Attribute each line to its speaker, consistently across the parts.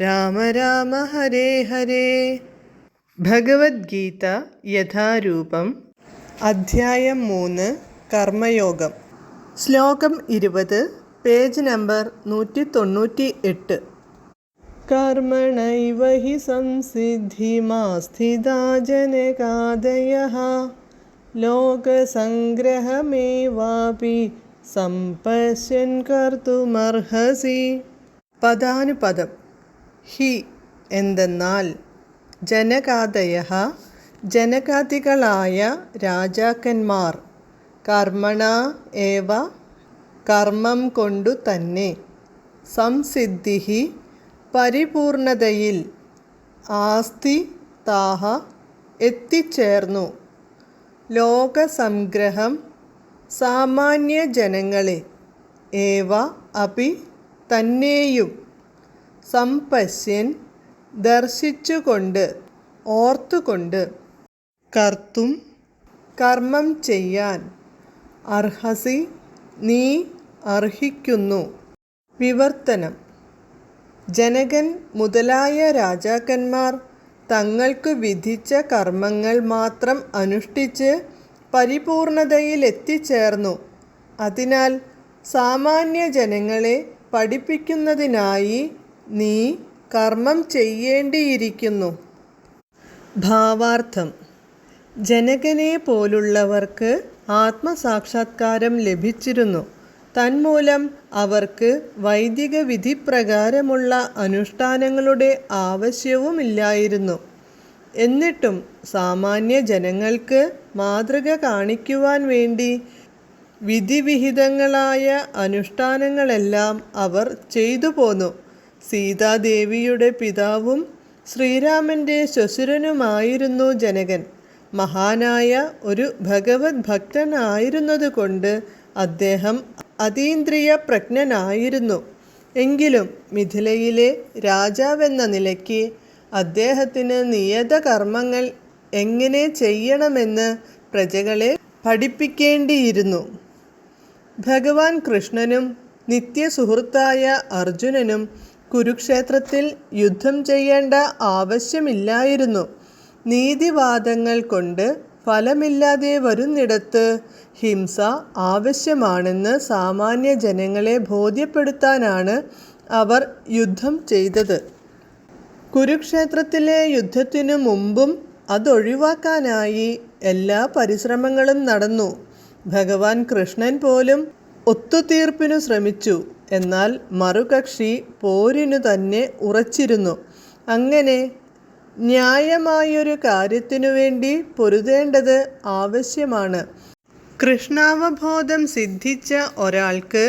Speaker 1: രാമ രാമ ഹരേ ഹരേ. ഭഗവത്ഗീത യഥാരൂപം. അധ്യായം മൂന്ന്. കർമ്മയോഗം. ശ്ലോകം ഇരുപത്. പേജ് നമ്പർ നൂറ്റി തൊണ്ണൂറ്റി എട്ട് കർമ്മണൈവ ഹി സംസിദ്ധിമാസ്ഥിതാ ലോകസംഗ്രഹമേവാപി സംപശ്യൻ കർത്തുമർഹസി. പദാനുപദം. ഹി എന്തെന്നാൽ ജനകാദയ ജനകാദികളായ രാജാക്കന്മാർ കർമ്മണ ഏവ കർമ്മം കൊണ്ടു തന്നെ. സംസിദ്ധി പരിപൂർണതയിൽ ആസ്തി താഹ എത്തിച്ചേർന്നു. ലോകസംഗ്രഹം സാമാന്യ ജനങ്ങളെ ഏവ അപി തന്നെയും സംപശ്യൻ ദർശിച്ചുകൊണ്ട് ഓർത്തുകൊണ്ട് കർത്തും കർമ്മം ചെയ്യാൻ അർഹസി നീ അർഹിക്കുന്നു. വിവർത്തനം. ജനകൻ മുതലായ രാജാക്കന്മാർ തങ്ങൾക്ക് വിധിച്ച കർമ്മങ്ങൾ മാത്രം അനുഷ്ഠിച്ച് പരിപൂർണതയിൽ എത്തിച്ചേർന്നു അതിനാൽ സാമാന്യ ജനങ്ങളെ പഠിപ്പിക്കുന്നതിനായി നീ കർമ്മം ചെയ്യേണ്ടിയിരിക്കുന്നു. ഭാവാർത്ഥം. ജനകനെ പോലുള്ളവർക്ക് ആത്മസാക്ഷാത്കാരം ലഭിച്ചിരുന്നു. തന്മൂലം അവർക്ക് വൈദിക വിധിപ്രകാരമുള്ള അനുഷ്ഠാനങ്ങളുടെ ആവശ്യവുമില്ലായിരുന്നു. എന്നിട്ടും സാമാന്യ ജനങ്ങൾക്ക് മാതൃക കാണിക്കുവാൻ വേണ്ടി വിധിവിഹിതങ്ങളായ അനുഷ്ഠാനങ്ങളെല്ലാം അവർ ചെയ്തു പോന്നു. സീതാദേവിയുടെ പിതാവും ശ്രീരാമന്റെ ശ്വശുരനുമായിരുന്നു ജനകൻ. മഹാനായ ഒരു ഭഗവത് ഭക്തനായിരുന്നതുകൊണ്ട് അദ്ദേഹം അതീന്ദ്രിയ പ്രജ്ഞനായിരുന്നു. എങ്കിലും മിഥിലയിലെ രാജാവെന്ന നിലയ്ക്ക് അദ്ദേഹത്തിന് നിയത കർമ്മങ്ങൾ എങ്ങനെ ചെയ്യണമെന്ന് പ്രജകളെ പഠിപ്പിക്കേണ്ടിയിരുന്നു. ഭഗവാൻ കൃഷ്ണനും നിത്യസുഹൃത്തായ അർജുനനും കുരുക്ഷേത്രത്തിൽ യുദ്ധം ചെയ്യേണ്ട ആവശ്യമില്ലായിരുന്നു. നീതിവാദങ്ങൾ കൊണ്ട് ഫലമില്ലാതെ വരുന്നിടത്ത് ഹിംസ ആവശ്യമാണെന്ന് സാമാന്യ ജനങ്ങളെ ബോധ്യപ്പെടുത്താനാണ് അവർ യുദ്ധം ചെയ്തത്. കുരുക്ഷേത്രത്തിലെ യുദ്ധത്തിനു മുമ്പും അതൊഴിവാക്കാനായി എല്ലാ പരിശ്രമങ്ങളും നടന്നു. ഭഗവാൻ കൃഷ്ണൻ പോലും ഒത്തുതീർപ്പിനു ശ്രമിച്ചു. എന്നാൽ മറുകക്ഷി പോരിനു തന്നെ ഉറച്ചിരുന്നു. അങ്ങനെ ന്യായമായൊരു കാര്യത്തിനു വേണ്ടി പൊരുതേണ്ടത് ആവശ്യമാണ്. കൃഷ്ണാവബോധം സിദ്ധിച്ച ഒരാൾക്ക്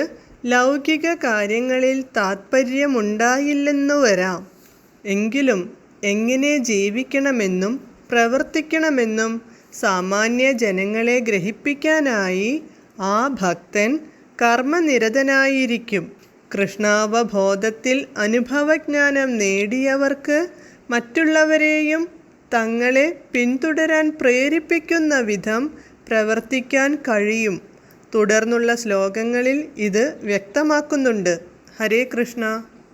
Speaker 1: ലൗകിക കാര്യങ്ങളിൽ താത്പര്യമുണ്ടായില്ലെന്നു വരാം. എങ്കിലും എങ്ങനെ ജീവിക്കണമെന്നും പ്രവർത്തിക്കണമെന്നും സാമാന്യ ജനങ്ങളെ ഗ്രഹിപ്പിക്കാനായി ആ ഭക്തൻ കർമ്മനിരതനായിരിക്കും. കൃഷ്ണാവബോധത്തിൽ അനുഭവജ്ഞാനം നേടിയവർക്ക് മറ്റുള്ളവരെയും തങ്ങളെ പിന്തുടരാൻ പ്രേരിപ്പിക്കുന്ന വിധം പ്രവർത്തിക്കാൻ കഴിയും. തുടർന്നുള്ള ശ്ലോകങ്ങളിൽ ഇത് വ്യക്തമാക്കുന്നുണ്ട്. ഹരേ കൃഷ്ണ.